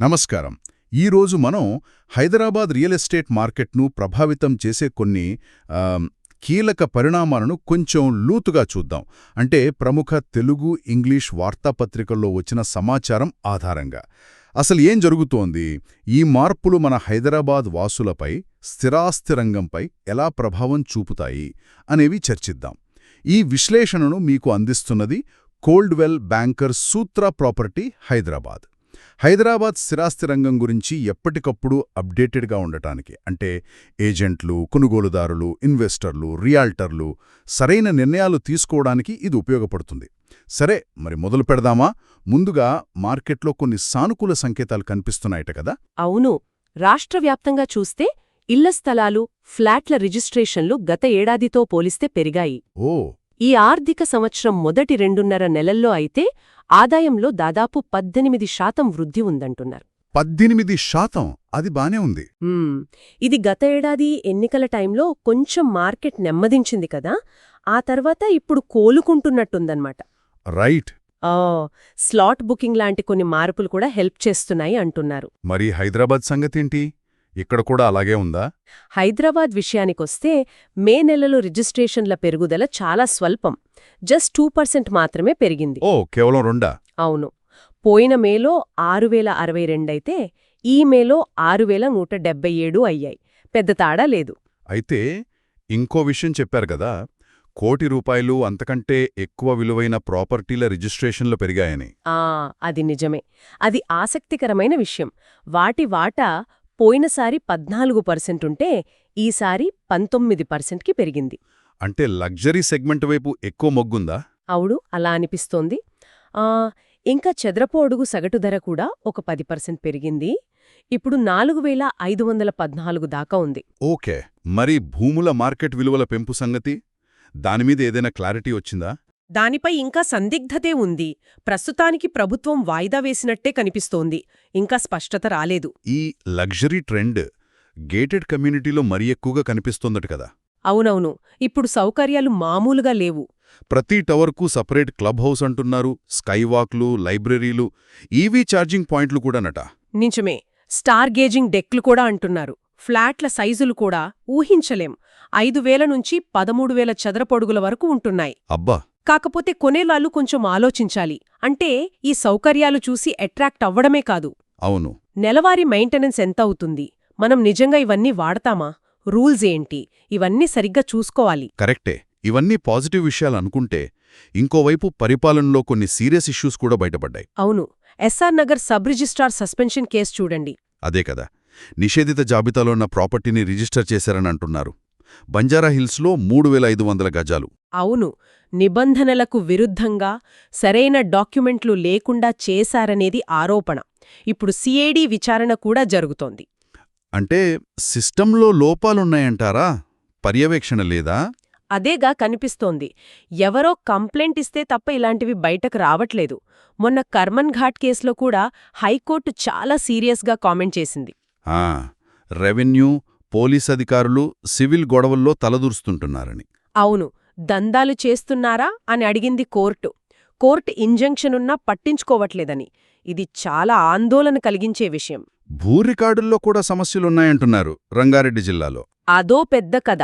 నమస్కారం. ఈరోజు మనం హైదరాబాద్ రియల్ ఎస్టేట్ మార్కెట్ను ప్రభావితం చేసే కొన్ని కీలక పరిణామాలను కొంచెం లూతుగా చూద్దాం. అంటే ప్రముఖ తెలుగు ఇంగ్లీష్ వార్తాపత్రికల్లో వచ్చిన సమాచారం ఆధారంగా. అసలు ఏం జరుగుతోంది? ఈ మార్పులు మన హైదరాబాద్ వాసులపై స్థిరాస్తి రంగంపై ఎలా ప్రభావం చూపుతాయి అనేవి చర్చిద్దాం. ఈ విశ్లేషణను మీకు అందిస్తున్నది Coldwell Banker Sutra Property Hyderabad. Hyderabad స్థిరాస్తి రంగం గురించి ఎప్పటికప్పుడు అప్డేటెడ్గా ఉండటానికి అంటే ఏజెంట్లు కొనుగోలుదారులు ఇన్వెస్టర్లు రియాల్టర్లు సరైన నిర్ణయాలు తీసుకోవడానికి ఇది ఉపయోగపడుతుంది. సరే మరి మొదలు పెడదామా? ముందుగా మార్కెట్లో కొన్ని సానుకూల సంకేతాలు కనిపిస్తున్నాయట కదా? అవును. రాష్ట్ర వ్యాప్తంగా చూస్తే ఇళ్ళ స్థలాలు ఫ్లాట్ల రిజిస్ట్రేషన్లు గత ఏడాదితో పోలిస్తే పెరిగాయి. ఓ! ఈ ఆర్థిక సంవత్సరం మొదటి రెండున్నర నెలల్లో అయితే ఆదాయంలో దాదాపు పద్దెనిమిది శాతం వృద్ధి ఉందంటున్నారు. పద్దెనిమిది శాతం? అది బానే ఉంది. ఇది గత ఏడాది ఎన్నికల టైంలో కొంచెం మార్కెట్ నెమ్మదించింది కదా ఆ తర్వాత ఇప్పుడు కోలుకుంటున్నట్టుందన్నమాట. రైట్. ఆ, స్లాట్ బుకింగ్ లాంటి కొన్ని మార్పులు కూడా హెల్ప్ చేస్తున్నాయి అంటున్నారు. మరి హైదరాబాద్ సంగతేంటి? ఇక్కడ కూడా అలాగే ఉందా? హైదరాబాద్ విషయానికొస్తే మే నెలలో రిజిస్ట్రేషన్ల పెరుగుదల చాలా స్వల్పం. జస్ట్ టూ పర్సెంట్ మాత్రమే పెరిగింది. ఓ కేవలం రెండా? అవును. పోయిన మేలో ఆరు వేల అరవై రెండైతే ఈ మేలో ఆరు వేల నూట డెబ్బై ఏడు అయ్యాయి. పెద్ద తాడా లేదు. అయితే ఇంకో విషయం చెప్పారు కదా. కోటి రూపాయలు అంతకంటే ఎక్కువ విలువైన ప్రాపర్టీల రిజిస్ట్రేషన్లు పెరిగాయని. ఆ అది నిజమే. అది ఆసక్తికరమైన విషయం. వాటి వాటా పోయినసారి పద్నాలుగు పర్సెంటుంటే ఈసారి పంతొమ్మిది పర్సెంట్కి పెరిగింది. అంటే లగ్జరీ సెగ్మెంట్ వైపు ఎక్కువ మొగ్గుందా? అవుడు అలా అనిపిస్తోంది. ఆ, ఇంకా చదరపు అడుగు సగటు ధర కూడా ఒక పది పర్సెంట్ పెరిగింది. ఇప్పుడు నాలుగు వేల ఐదు వందల పద్నాలుగు దాకా ఉంది. ఓకే మరి భూముల మార్కెట్ విలువల పెంపు సంగతి? దానిమీద ఏదైనా క్లారిటీ వచ్చిందా? దానిపై ఇంకా సందిగ్ధతే ఉంది. ప్రస్తుతానికి ప్రభుత్వం వాయిదా వేసినట్టే కనిపిస్తోంది. ఇంకా స్పష్టత రాలేదు. ఈ లగ్జరీ ట్రెండ్ గేటెడ్ కమ్యూనిటీలో మరీ ఎక్కువగా కనిపిస్తోందట కదా. అవునవును. ఇప్పుడు సౌకర్యాలు మామూలుగా లేవు. ప్రతి టవర్కు సపరేట్ క్లబ్ హౌస్ అంటున్నారు. స్కైవాక్లు లైబ్రరీలు ఈవీ ఛార్జింగ్ పాయింట్లు కూడానట. నిజమే. స్టార్ గేజింగ్ డెక్లు కూడా అంటున్నారు. ఫ్లాట్ల సైజులు కూడా ఊహించలేం. ఐదు వేల నుంచి పదమూడు వేల చదరపొడుగుల వరకు ఉంటున్నాయి. అబ్బా! కాకపోతే కొనేలాలు కొంచెం ఆలోచించాలి. అంటే ఈ సౌకర్యాలు చూసి అట్రాక్ట్ అవ్వడమే కాదు. అవును. నెలవారీ మెయింటెనెన్స్ ఎంత అవుతుంది? మనం నిజంగా ఇవన్నీ వాడతామా? రూల్స్ ఏంటి? ఇవన్నీ సరిగ్గా చూసుకోవాలి. కరెక్టే. ఇవన్నీ పాజిటివ్ విషయాలు అనుకుంటే ఇంకోవైపు పరిపాలనలో కొన్ని సీరియస్ ఇష్యూస్ కూడా బయటపడ్డాయి. అవును. SR Nagar sub registrar suspension case చూడండి. అదే కదా. నిషేధిత జాబితాలో ఉన్న ప్రాపర్టీని రిజిస్టర్ చేశారని అంటున్నారు. బంజారా హిల్స్లో మూడు వేల ఐదు వందల గజాలు. అవును నిబంధనలకు విరుద్ధంగా సరైన డాక్యుమెంట్లు లేకుండా చేశారనేది ఆరోపణ. ఇప్పుడు సిఐడి విచారణ కూడా జరుగుతోంది. అంటే సిస్టంలో లోపాలున్నాయంటారా? పర్యవేక్షణ లేదా? అదేగా కనిపిస్తోంది. ఎవరో కంప్లైంట్ ఇస్తే తప్ప ఇలాంటివి బయటకు రావట్లేదు. మొన్న కర్మన్ ఘాట్ కేసులో కూడా హైకోర్టు చాలా సీరియస్గా కామెంట్ చేసింది. ఆ, రెవెన్యూ పోలీస్ అధికారులు సివిల్ గొడవల్లో తలదూరుస్తుంటున్నారని అవును దందాలు చేస్తున్నారా అని అడిగింది కోర్టు. కోర్టు ఇంజంక్షనున్నా పట్టించుకోవట్లేదని. ఇది చాలా ఆందోళన కలిగించే విషయం. భూ రికార్డుల్లో కూడా సమస్యలున్నాయంటున్నారు రంగారెడ్డి జిల్లాలో. అదో పెద్ద కథ.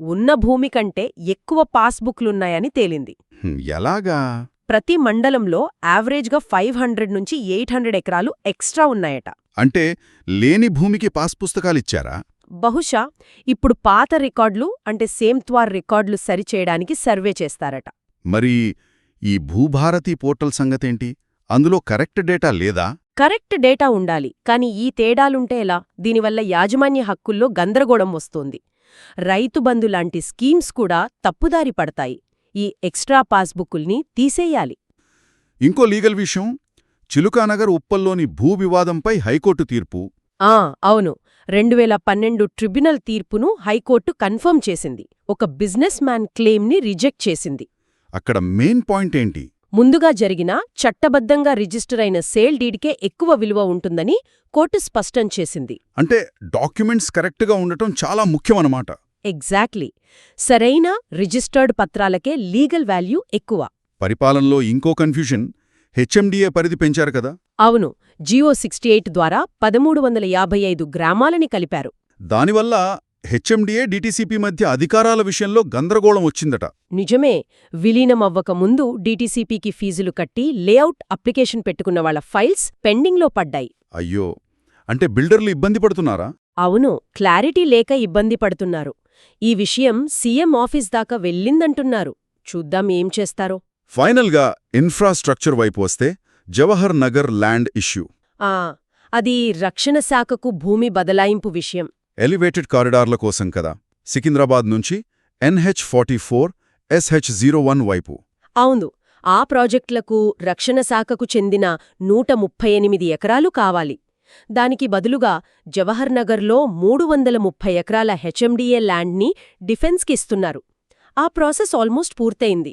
ఉన్న భూమి కంటే ఎక్కువ పాస్బుక్లున్నాయని తేలింది. ఎలాగా? ప్రతి మండలంలో యావరేజ్గా ఫైవ్ హండ్రెడ్ నుంచి ఎయిట్ హండ్రెడ్ ఎకరాలు ఎక్స్ట్రా ఉన్నాయట. అంటే లేని భూమికి పాస్ పుస్తకాలిచ్చారా బహుశా ఇప్పుడు పాత రికార్డులు అంటే సేమ్త్వార్ రికార్డులు సరిచేయడానికి సర్వే చేస్తారట. మరి ఈ భూభారతి పోర్టల్ సంగతేంటి? అందులో కరెక్ట్ డేటా లేదా? కరెక్ట్ డేటా ఉండాలి కాని ఈ తేడాలుంటే ఎలా? దీనివల్ల యాజమాన్య హక్కుల్లో గందరగోళం వస్తోంది. రైతు బంధు లాంటి స్కీమ్స్ కూడా తప్పుదారి పడతాయి. ఈ ఎక్స్ట్రా పాస్బుక్కుల్ని తీసేయాలి. ఇంకో లీగల్ విషయం చిలుకానగర్ ఉప్పల్లోని భూ వివాదంపై హైకోర్టు తీర్పు. ఆ అవును. రెండు వేల పన్నెండు ట్రిబ్యునల్ తీర్పును హైకోర్టు కన్ఫర్మ్ చేసింది. ఒక బిజినెస్ మ్యాన్ క్లెయిమ్ని రిజెక్ట్ చేసింది. అక్కడ మెయిన్ పాయింట్ ఏంటి? ముందుగా జరిగిన చట్టబద్ధంగా రిజిస్టర్ అయిన సేల్ డీడ్కే ఎక్కువ విలువ ఉంటుందని కోర్టు స్పష్టం చేసింది. అంటే డాక్యుమెంట్స్ కరెక్ట్గా ఉండటం చాలా ముఖ్యమన్నమాట. ఎగ్జాక్ట్లీ. సరైన రిజిస్టర్డ్ పత్రాలకే లీగల్ వాల్యూ ఎక్కువ. పరిపాలనలో ఇంకో కన్ఫ్యూషన్. హెచ్ఎండిఏ పరిధి పెంచారు కదా? అవును. జియో సిక్స్టీ ఎయిట్ ద్వారా పదమూడు వందల యాభై ఐదు గ్రామాలని కలిపారు. దానివల్ల హెచ్ఎండిఏ డిటిసిపి మధ్య అధికారాల విషయంలో గందరగోళం వచ్చిందట. నిజమే. విలీనం అవ్వకముందు డీటీసీపీకి ఫీజులు కట్టి లేఅవుట్ అప్లికేషన్ పెట్టుకున్న వాళ్ళ ఫైల్స్ పెండింగ్లో పడ్డాయి. అయ్యో! అంటే బిల్డర్లు ఇబ్బంది పడుతున్నారా? అవును. క్లారిటీ లేక ఇబ్బంది పడుతున్నారు. ఈ విషయం సీఎం ఆఫీస్ దాకా వెళ్ళిందంటున్నారు. చూద్దాం ఏం చేస్తారో. ఫైనల్గా ఇన్ఫ్రాస్ట్రక్చర్ వైపు వస్తే జవహర్ నగర్ ల్యాండ్ ఇష్యూ. ఆ అది రక్షణ శాఖకు భూమి బదలాయింపు విషయం. ఎలివేటెడ్ కారిడార్ల కోసం కదా. సికింద్రాబాద్ నుంచి NH forty four SH zero one వైపు. అవును ఆ ప్రాజెక్టులకు రక్షణ శాఖకు చెందిన నూట ముప్పై ఎనిమిది ఎకరాలు కావాలి. దానికి బదులుగా జవహర్ నగర్లో మూడు వందల ముప్పై ఎకరాల హెచ్ఎండిఏ ల్యాండ్ని డిఫెన్స్కి ఇస్తున్నారు. ఆ ప్రాసెస్ ఆల్మోస్ట్ పూర్తయింది.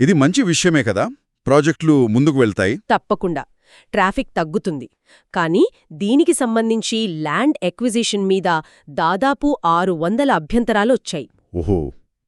ఇది మంచి విషయమే కదా. ప్రాజెక్టులు ముందుకు వెళ్తాయి. తప్పకుండా. ట్రాఫిక్ తగ్గుతుంది. కానీ దీనికి సంబంధించి ల్యాండ్ ఎక్విజిషన్ మీద దాదాపు ఆరు వందల అభ్యంతరాలొచ్చాయి ఓహో.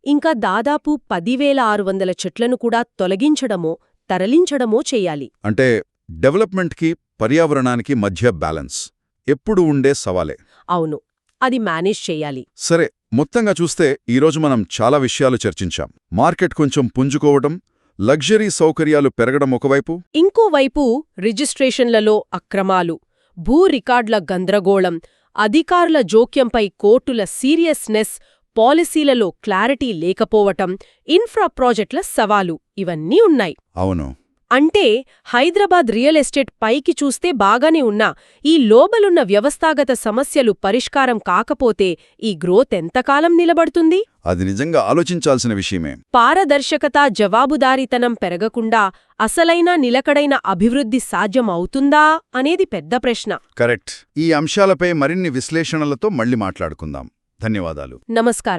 ఇంకా దాదాపు పదివేల ఆరు వందల చెట్లను కూడా తొలగించడమో తరలించడమో చెయ్యాలి అంటే డెవలప్మెంట్కి పర్యావరణానికి మధ్య బ్యాలెన్స్. ఎప్పుడు ఉండే సవాలే. అవును. అది మేనేజ్ చెయ్యాలి సరే మొత్తంగా చూస్తే ఈరోజు మనం చాలా విషయాలు చర్చించాం. మార్కెట్ కొంచెం పుంజుకోవటం లగ్జరీ సౌకర్యాలు పెరగడం ఒకవైపు ఇంకోవైపు రిజిస్ట్రేషన్లలో అక్రమాలు భూ రికార్డుల గందరగోళం అధికారుల జోక్యంపై కోర్టుల సీరియస్నెస్ పాలసీలలో క్లారిటీ లేకపోవటం ఇన్ఫ్రా ప్రాజెక్టుల సవాలు ఇవన్నీ ఉన్నాయి. అవును. అంటే హైదరాబాద్ రియల్ ఎస్టేట్ పైకి చూస్తే బాగానే ఉన్నా ఈ లోబలున్న వ్యవస్థాగత సమస్యలు పరిష్కారం కాకపోతే ఈ గ్రోత్ ఎంతకాలం నిలబడుతుంది? అది నిజంగా ఆలోచించాల్సిన విషయమే. పారదర్శకత జవాబుదారీతనం పెరగకుండా అసలైన నిలకడైన అభివృద్ధి సాధ్యం అవుతుందా అనేది పెద్ద ప్రశ్న. కరెక్ట్. ఈ అంశాలపై మరిన్ని విశ్లేషణలతో మళ్ళీ మాట్లాడుకుందాం. ధన్యవాదాలు. నమస్కారం.